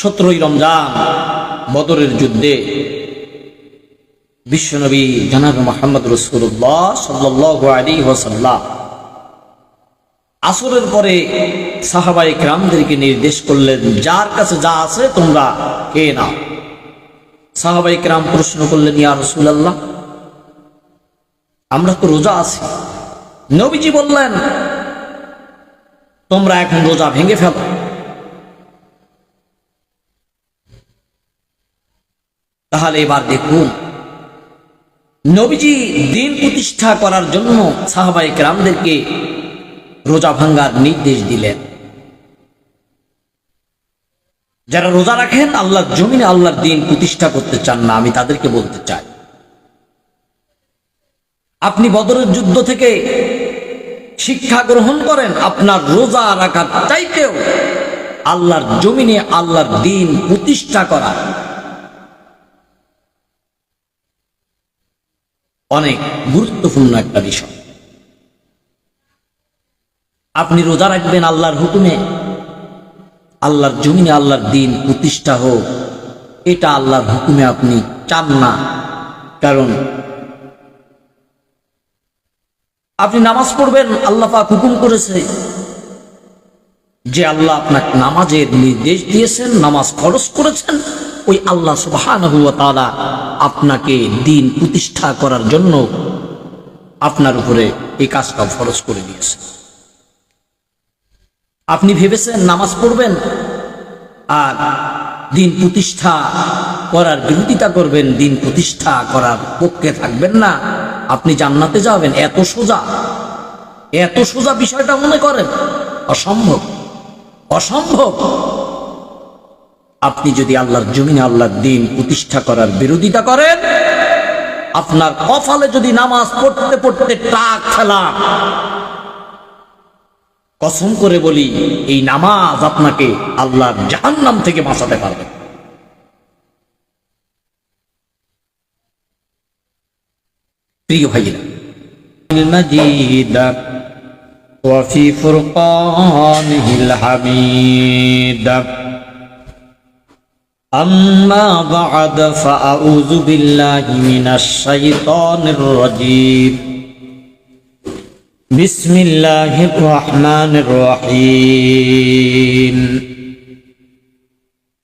সতেরোই রমজান বদরের যুদ্ধে বিশ্বনবী জানাব মোহাম্মদ রসুল্লাহ সাল্লাহ আলী ওসাল্লাম আসরের পরে সাহাবাই গ্রামদেরকে নির্দেশ করলেন, যার কাছে যা আছে তোমরা কে নাও। সাহাবাই গ্রাম প্রশ্ন করলেন, ইয়া রসুলাল্লাহ, আমরা তো রোজা আছি। নবীজি বললেন, তোমরা এখন রোজা ভেঙে ফেলো। তাহলে এবার দেখুন। নবীজি দিন প্রতিষ্ঠা করার জন্য সাহাবাই গ্রামদেরকে রোজা ভাঙ্গার নির্দেশ দিলেন। যারা রোজা রাখেন, আল্লাহর জমিনে আল্লাহর দিন প্রতিষ্ঠা করতে চান না, আমি তাদেরকে বলতে চাই। আপনি বদরের যুদ্ধ থেকে শিক্ষা গ্রহণ করেন, আপনার রোজা রাখার চাইতেও আল্লাহর জমিনে আল্লাহর দিন প্রতিষ্ঠা করা অনেক গুরুত্বপূর্ণ একটা বিষয়। আপনি রোজা রাখবেন আল্লাহর হুকুমে, আল্লাহর জমিনে আল্লাহর দিন প্রতিষ্ঠা হোক, এটা আল্লাহর হুকুমে আপনি চান না। কারণ আপনি নামাজ পড়বেন, আল্লাহ পাক হুকুম করেছে যে আল্লাহ আপনাকে নামাজের নির্দেশ দিয়েছেন, নামাজ খরচ করেছেন, ওই আল্লাহ সুবহানাহু ওয়া আপনাকে দিন প্রতিষ্ঠা করার জন্য আপনার উপরে এই কাজটা ফরজ করে দিয়েছে আপনি ভেবেছেন নামাজ পড়বেন, আর দিন প্রতিষ্ঠা করার বিরোধিতা করবেন, দিন প্রতিষ্ঠা করার পক্ষে থাকবেন না, আপনি জান্নাতে যাবেন, এত সোজা। এত সোজা বিষয়টা মনে করেন, অসম্ভব। অসম্ভব। আপনি যদি আল্লাহর জমিনে আল্লাহর দিন প্রতিষ্ঠা করার বিরোধিতা করেন, আপনার কফালে যদি নামাজ পড়তে পড়তে টাক খেলা কসম করে বলি, এই নামাজ আপনাকে আল্লাহর জাহান্নাম থেকে বাঁচাতে পারবে। প্রিয় ভাইয়েরা وفي فرقانه الحميد أما بعد فأعوذ بالله من الشيطان الرجيم بسم الله الرحمن الرحيم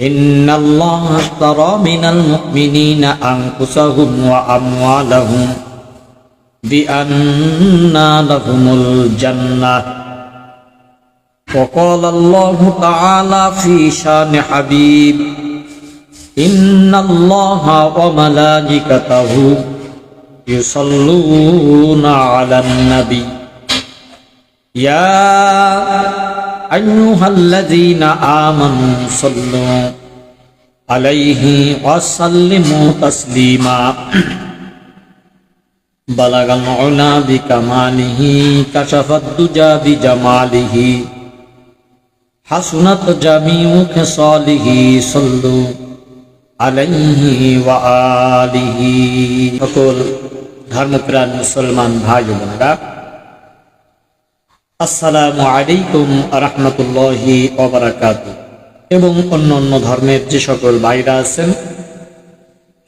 إن الله اشترى من المؤمنين أنفسهم وأموالهم بأن لهم الجنة وقال الله تعالى في شان حبيب إن الله وملائكته يصلون على النبي يا أيها الذين آمنوا صلوا عليه وسلموا تسليما بلغ العلا بكماله كشف الدجى بجماله حسنت جميع خصاله صلوا عليه وآله সকল ধর্মপ্রাণ মুসলমান ভাই ও বোনেরা আসসালামু আলাইকুম রহমতুল্লাহি ওবারাকাত এবং অন্য অন্য ধর্মের যে সকল ভাইরা আছেন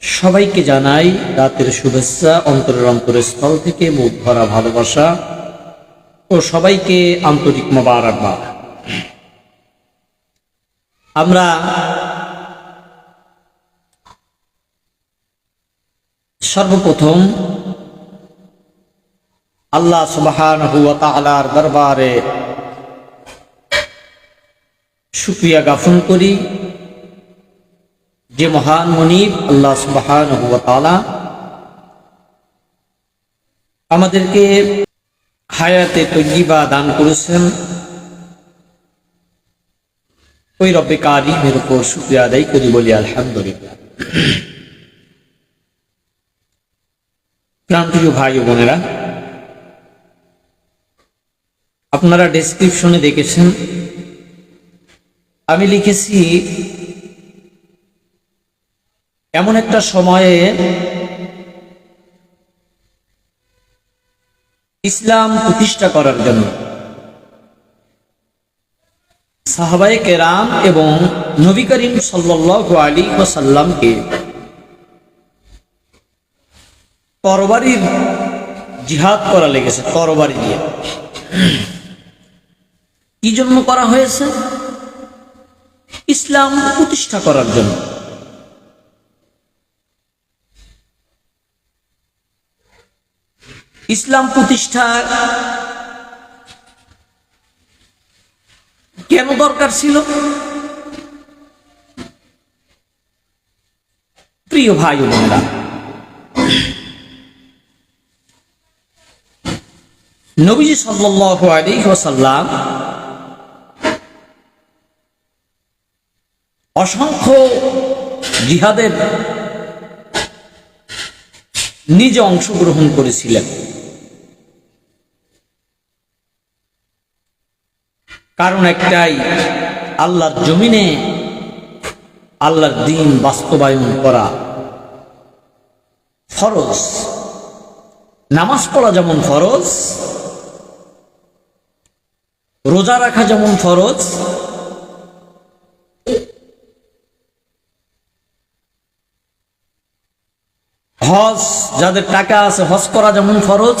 সবাইকে জানাই রাতের শুভেচ্ছা, অন্তরের অন্তরের স্থল থেকে মুখ ভরা ভালোবাসা ও সবাইকে আন্তরিক মোবারকবাদ। আমরা সর্বপ্রথম আল্লাহ সুবহানাহু ওয়া তাআলার দরবারে শুকরিয়া জ্ঞাপন করি। যে মহান মনিব আল্লাহ তাআলা আমাদেরকে হায়াতে তৈয়বা দান করেছেন, ওই রব্বে কারিমের উপর শুকরিয়া আদায় করি বলি আলহামদুলিল্লাহ। ভাই ও বোনেরা, আপনারা ডেসক্রিপশনে দেখেছেন, আমি লিখেছি এমন একটা সময়ে ইসলাম প্রতিষ্ঠা করার জন্য সাহাবাই কেরাম এবং নবী করিম সাল্লাল্লাহু আলী ওসাল্লামকে তরবারির জিহাদ করা লেগেছে, তরবারি দিয়ে। কি জন্য করা হয়েছে? ইসলাম প্রতিষ্ঠা করার জন্য। ইসলাম প্রতিষ্ঠা কেন দরকার ছিল? প্রিয় ভাই বোনেরা নবীজি সাল্লাল্লাহু অসংখ্য জিহাদের নিজে অংশগ্রহণ করেছিলেন। কারণ একটাই, আল্লাহর জমিনে আল্লাহর দিন বাস্তবায়ন করা। ফরজ। নামাজ পড়া যেমন ফরজ, রোজা রাখা যেমন ফরজ হজ, যাদের টাকা আছে, হজ করা যেমন ফরজ,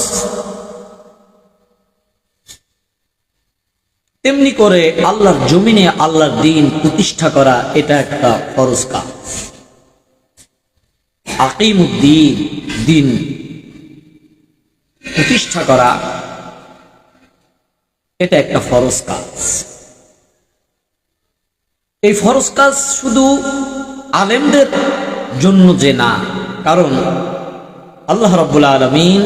তেমনি করে আল্লাহর জমিনে আল্লাহর দিন প্রতিষ্ঠা করা এটা একটা ফরজ কাজ। আকিমুদ্দিন, দিন প্রতিষ্ঠা করা, এটা একটা ফরজ কাজ। এই ফরজ কাজ শুধু আলেমদের জন্য যে না কারণ আল্লাহ রব্বুল আলমিন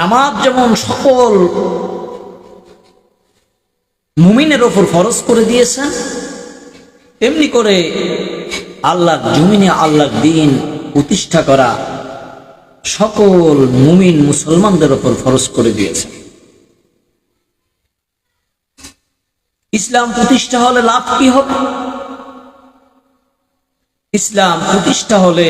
নামাজ যেমন সকল মুমিনের ওপর ফরজ করে দিয়েছেন, তেমনি করে আল্লাহর জমিনে আল্লাহ দিন প্রতিষ্ঠা করা সকল মুমিন মুসলমানদের ওপর ফরজ করে দিয়েছেন। ইসলাম প্রতিষ্ঠা হলে লাভ কি হবে? ইসলাম প্রতিষ্ঠা হলে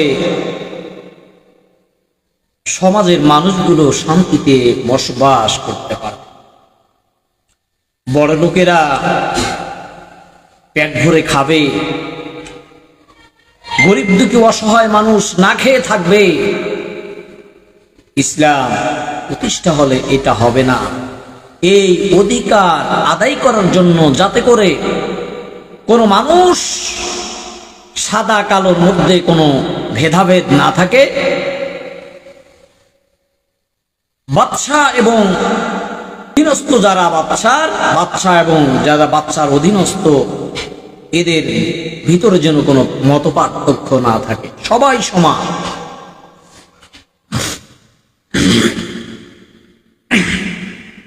সমাজের মানুষগুলো শান্তিতে বসবাস করতে পারে বড় লোকেরা পেট ভরে খাবে, গরিব দুঃখী অসহায় মানুষ না খেয়ে থাকবে। ইসলাম প্রতিষ্ঠা হলে এটা হবে না। এই অধিকার আদায় করার জন্য যাতে করে কোনো মানুষ সাদা কালোর মধ্যে কোনো ভেদাভেদ না থাকে। বাদশা এবং অধীনস্থ যারা বাচ্চার বাচ্চা এবং যারা বাচ্চার অধীনস্থ, এদের ভিতরে যেন কোনো মত পার্থক্য না থাকে। সবাই সমান।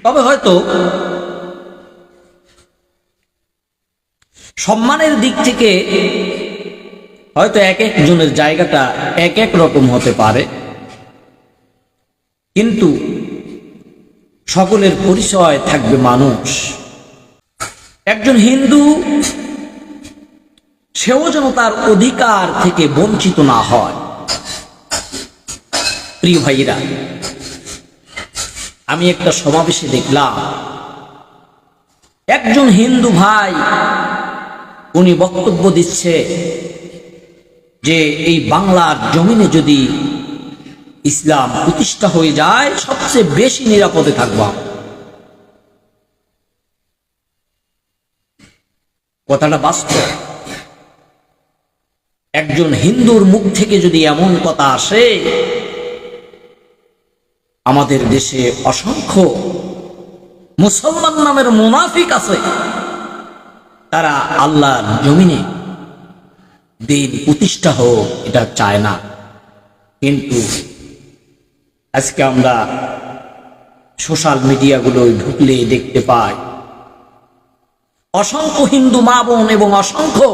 তবে হয়তো সম্মানের দিক থেকে হয়তো এক একজনের জায়গাটা এক এক রকম হতে পারে। কিন্তু সকলের পরিচয় থাকবে মানুষ। একজন হিন্দু, সেও যেন তার অধিকার থেকে বঞ্চিত না হয়। প্রিয় ভাইরা আমি একটা সমাবেশে দেখলাম। একজন হিন্দু ভাই, উনি বক্তব্য দিচ্ছে যে এই বাংলার জমিনে যদি ইসলাম প্রতিষ্ঠা হয়ে যায়, সবচেয়ে বেশি নিরাপদে থাকব। কথাটা বাস্তব। একজন হিন্দুর মুখ থেকে যদি এমন কথা আসে, আমাদের দেশে অসংখ্য মুসলমান নামের মুনাফিক আছে। তারা আল্লাহর জমিনে দিন প্রতিষ্ঠা হোক, এটা চায় না। কিন্তু আজকে আমরা সোশ্যাল মিডিয়াগুলো ঢুকলে দেখতে পাই, অসংখ্য হিন্দু মা বোন এবং অসংখ্য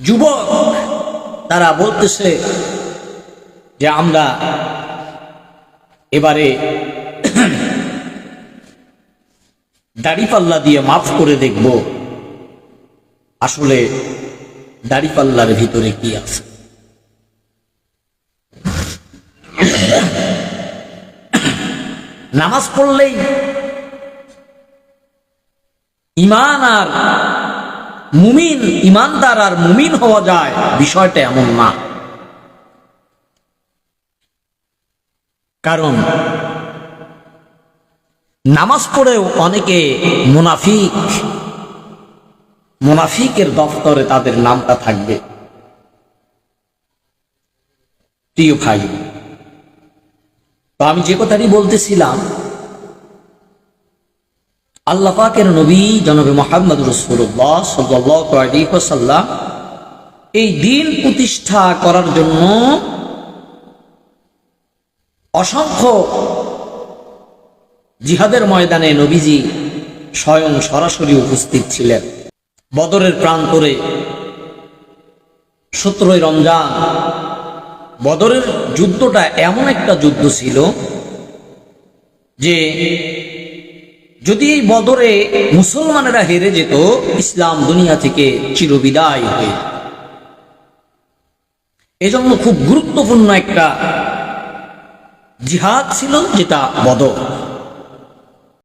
যুবক, তারা বলতেছে যে আমরা এবারে দাড়িপাল্লা দিয়ে মাফ করে দেখব। আসলে দাড়িপাল্লার ভিতরে কি আছে? নামাজ পড়লেই ইমান আর মুমিন, ইমানদার আর মুমিন হওয়া যায়, বিষয়টা এমন না। কারণ নামাজ পড়েও অনেকে মুনাফিক মুনাফিকের দফতরে তাদের নামটা থাকবে। প্রিয় ভাই, তো আমি যে কথাটি বলতেছিলাম, আল্লাহ পাকের নবী জনবে মোহাম্মদ রসুল্লাহ এই দিন প্রতিষ্ঠা করার জন্য অসংখ্য জিহাদের ময়দানে নবীজি স্বয়ং সরাসরি উপস্থিত ছিলেন। বদরের প্রান্তরে সতেরোই রমজান বদরের যুদ্ধটা এমন একটা যুদ্ধ ছিল যে যদি এই বদরে মুসলমানেরা হেরে যেত, ইসলাম দুনিয়া থেকে চিরবিদায় হয়ে। এজন্য খুব গুরুত্বপূর্ণ একটা জিহাদ ছিল যেটা বদর